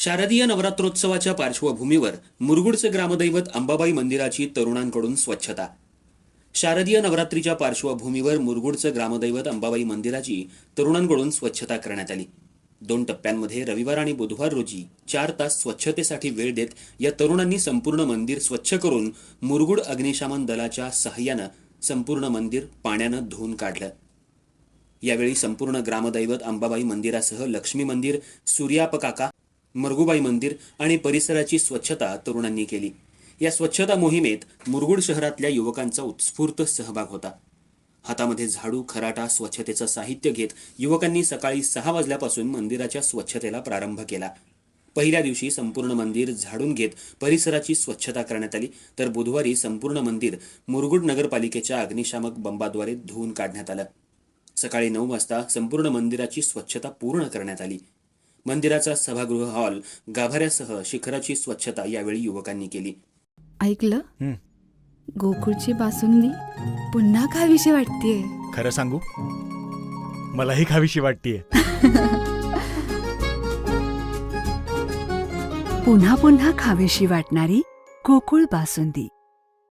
शारदीय नवरात्रोत्सवाच्या पार्श्वभूमीवर मुरगुडचे ग्रामदैवत अंबाबाई मंदिराची तरुणांकडून स्वच्छता. शारदीय नवरात्रीच्या पार्श्वभूमीवर मुरगुडचं ग्रामदैवत अंबाबाई मंदिराची तरुणांकडून स्वच्छता करण्यात आली. दोन टप्प्यांमध्ये रविवार आणि बुधवार रोजी चार तास स्वच्छतेसाठी वेळ देत या तरुणांनी संपूर्ण मंदिर स्वच्छ करून मुरगुड अग्निशमन दलाच्या सहाय्यानं संपूर्ण मंदिर पाण्यानं धुवून काढलं. यावेळी संपूर्ण ग्रामदैवत अंबाबाई मंदिरासह लक्ष्मी मंदिर सूर्यापकाका मरगुबाई मंदिर आणि परिसराची स्वच्छता तरुणांनी केली. या स्वच्छता मोहिमेत मुरगुड शहरातल्या युवकांचा उत्स्फूर्त सहभाग होता. हातामध्ये झाडू खराटा स्वच्छतेचं साहित्य घेत युवकांनी सकाळी सहा वाजल्यापासून मंदिराच्या स्वच्छतेला प्रारंभ केला. पहिल्या दिवशी संपूर्ण मंदिर झाडून घेत परिसराची स्वच्छता करण्यात आली. तर बुधवारी संपूर्ण मंदिर मुरगुड नगरपालिकेच्या अग्निशामक बंबाद्वारे धुवून काढण्यात आलं. सकाळी नऊ वाजता संपूर्ण मंदिराची स्वच्छता पूर्ण करण्यात आली. मंदिराचा सभागृह हॉल गाभाऱ्यासह शिखराची स्वच्छता यावेळी युवकांनी केली. ऐकलं? हं. गोकुळची बासुंदी? पुन्हा खावीशी वाटतेय. खरं सांगू? मलाही खावीशी वाटतीये. पुन्हा पुन्हा खावीशी वाटणारी गोकुळ बासुंदी.